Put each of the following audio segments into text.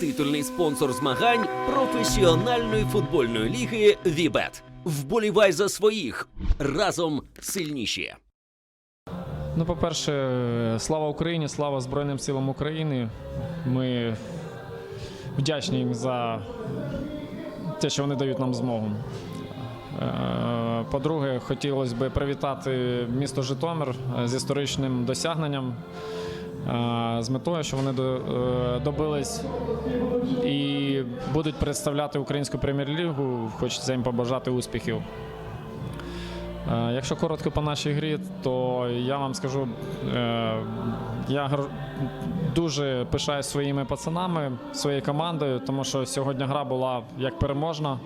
Титульний спонсор змагань професіональної футбольної ліги Вібет. Вболівай за своїх разом сильніші. Ну, по-перше, слава Україні, слава Збройним силам України. Ми вдячні їм за те, що вони дають нам змогу. Е, По-друге, хотілося б привітати місто Житомир з історичним досягненням, з метою, що вони е, добились і будуть представляти українську прем'єр-лігу. Хочеться їм побажати успіхів. Е, Якщо коротко по нашій грі, то я вам скажу, е, я дуже пишаюсь своїми пацанами, своєю командою, тому що сьогодні гра була як переможна.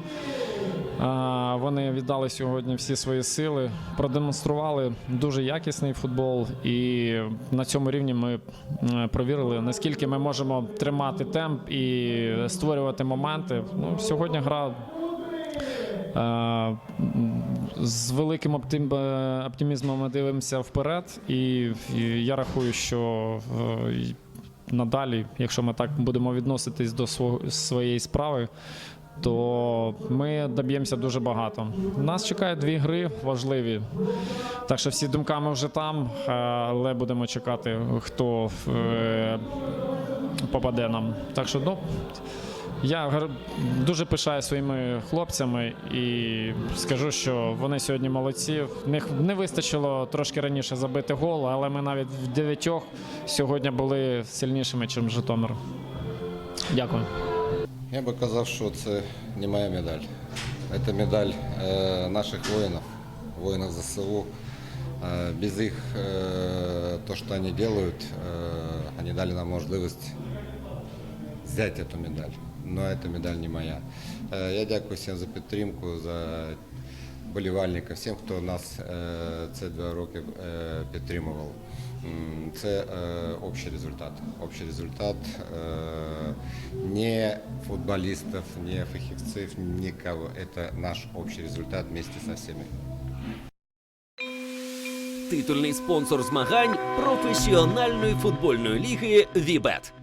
Вони віддали сьогодні всі свої сили, продемонстрували дуже якісний футбол, і на цьому рівні ми провірили, наскільки ми можемо тримати темп і створювати моменти. Ну, сьогодні гра Е, З великим е, оптимізмом ми дивимося вперед, і, я рахую, що е, надалі, якщо ми так будемо відноситись до своєї справи, то ми доб'ємося дуже багато. Нас чекають дві гри важливі. Так що всі думками вже там, е, але будемо чекати, хто е, попаде нам. Так що ну, я дуже пишаю своїми хлопцями і скажу, що вони сьогодні молодці. В них не вистачило трошки раніше забити гол, але ми навіть в дев'ятьох сьогодні були сильнішими, ніж Житомир. Дякую. Я би казав, що це не моя медаль. Це медаль е, наших воїнів, воїнів ЗСУ. Е, без їх, е, то, що вони роблять, вони дали нам можливість взяти цю медаль. Но эта медаль не моя. Е, я дякую всім за підтримку, за болівальників, всім, хто нас е, ці два роки е, підтримував. Це общий результат. Общий результат не футболистов, не фахівців, никого. Это наш общий результат вместе со всеми. Титульний спонсор змагань професіональної футбольної ліги Вібет.